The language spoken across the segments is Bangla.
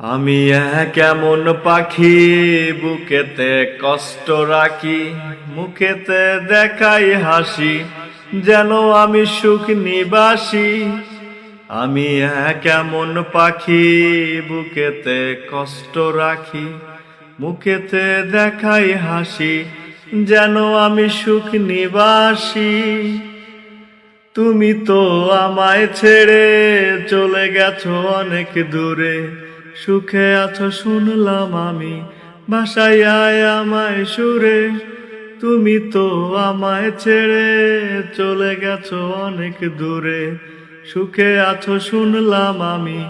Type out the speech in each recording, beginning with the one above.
আমি এক এমন পাখি, বুকেতে কষ্ট রাখি, মুখেতে দেখাই হাসি, যেন আমি সুখ নিবাসী। আমি এক এমন পাখি, বুকেতে কষ্ট রাখি, মুখেতে দেখাই হাসি, যেন আমি সুখ নিবাসী। তুমি তো আমায় ছেড়ে চলে গেছো অনেক দূরে সুখে আছো শুনলাম আমি ভাষায় আয় আমায় সুরে। তুমি তো আমায় ছেড়ে চলে গেছো অনেক দূরে। সুখে আছো শুনলাম আমি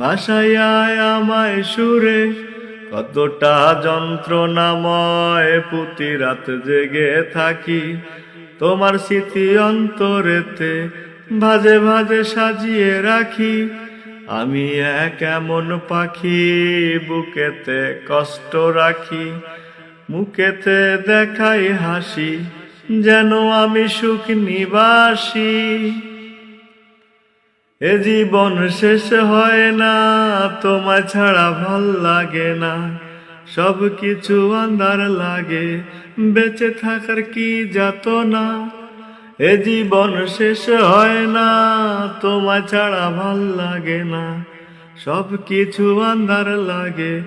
ভাষায় আয় আমায় সুরে। কতটা যন্ত্রণাময় প্রতি রাত জেগে থাকি, তোমার স্মৃতি অন্তরেতে ভাজে ভাজে সাজিয়ে রাখি। আমি এক এমন পাখি, বুকেতে কষ্ট রাখি, মুখেতে দেখাই হাসি, যেন আমি সুখ নিবাসী। এ জীবন শেষ হয় না, তোমায় ছাড়া ভালো লাগে না সব কিছু আন্ধার লাগে, বেঁচে থাকার কি যাত না এ জীবন শেষ হয় না, তোমায় ছাড়া ভালো লাগে না। সব কিছু আন্ধার লাগে,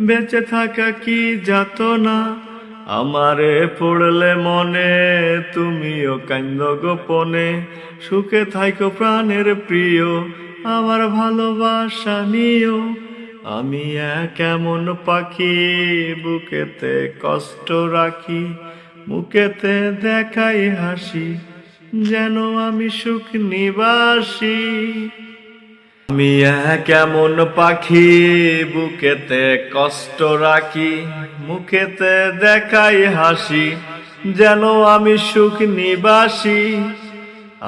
বেঁচে থাকা কি যাত না আমারে পড়লে মনে, তুমিও কান্দ গোপনে। সুখে থাইকো প্রাণের প্রিয়, আমার ভালোবাসা নিও। আমি এক এমন পাখি, বুকেতে কষ্ট রাখি। মুখেতে দেখাই হাসি, যেন আমি সুখ নিবাসী আমি এক এমন পাখি, বুকেতে কষ্ট রাখি, মুখেতে দেখাই হাসি, যেন আমি সুখ নিবাসী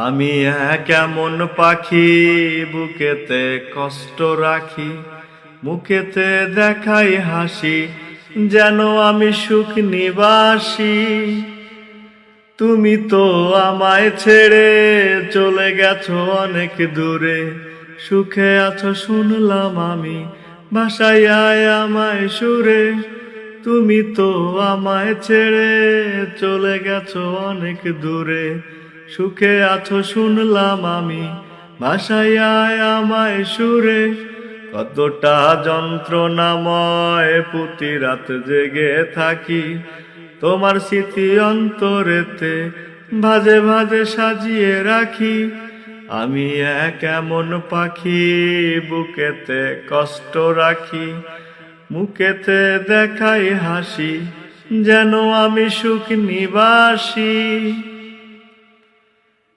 আমি এক এমন পাখি, বুকেতে কষ্ট রাখি, মুখেতে দেখাই হাসি যেন আমি সুখ নিবাসী। তুমি তো আমায় ছেড়ে চলে গেছো অনেক দূরে। সুখে আছো শুনলাম আমি ভাষায় আমায় সুরে। তুমি তো আমায় ছেড়ে চলে গেছো অনেক দূরে। সুখে আছো শুনলাম আমি ভাষায় আমায় সুরে। কতটা যন্ত্রণাময় প্রতি রাত জেগে থাকি। তোমার স্মৃতি অন্তরেতে ভাজে ভাজে সাজিয়ে রাখি। আমি এক এমন পাখি, বুকেতে কষ্ট রাখি। মুখেতে দেখাই হাসি, যেন আমি সুখ নিবাসী।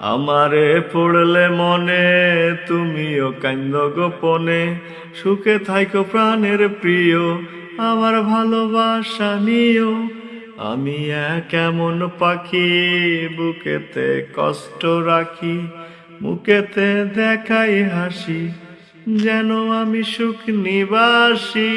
আমারে পড়লে মনে, তুমিও কান্দ গোপনে। সুখে থাইকো প্রাণের প্রিয়, আমার ভালোবাসা নিও। আমি এক এমন পাখি, বুকেতে কষ্ট রাখি, মুখেতে দেখাই হাসি, যেন আমি সুখ নিবাসী।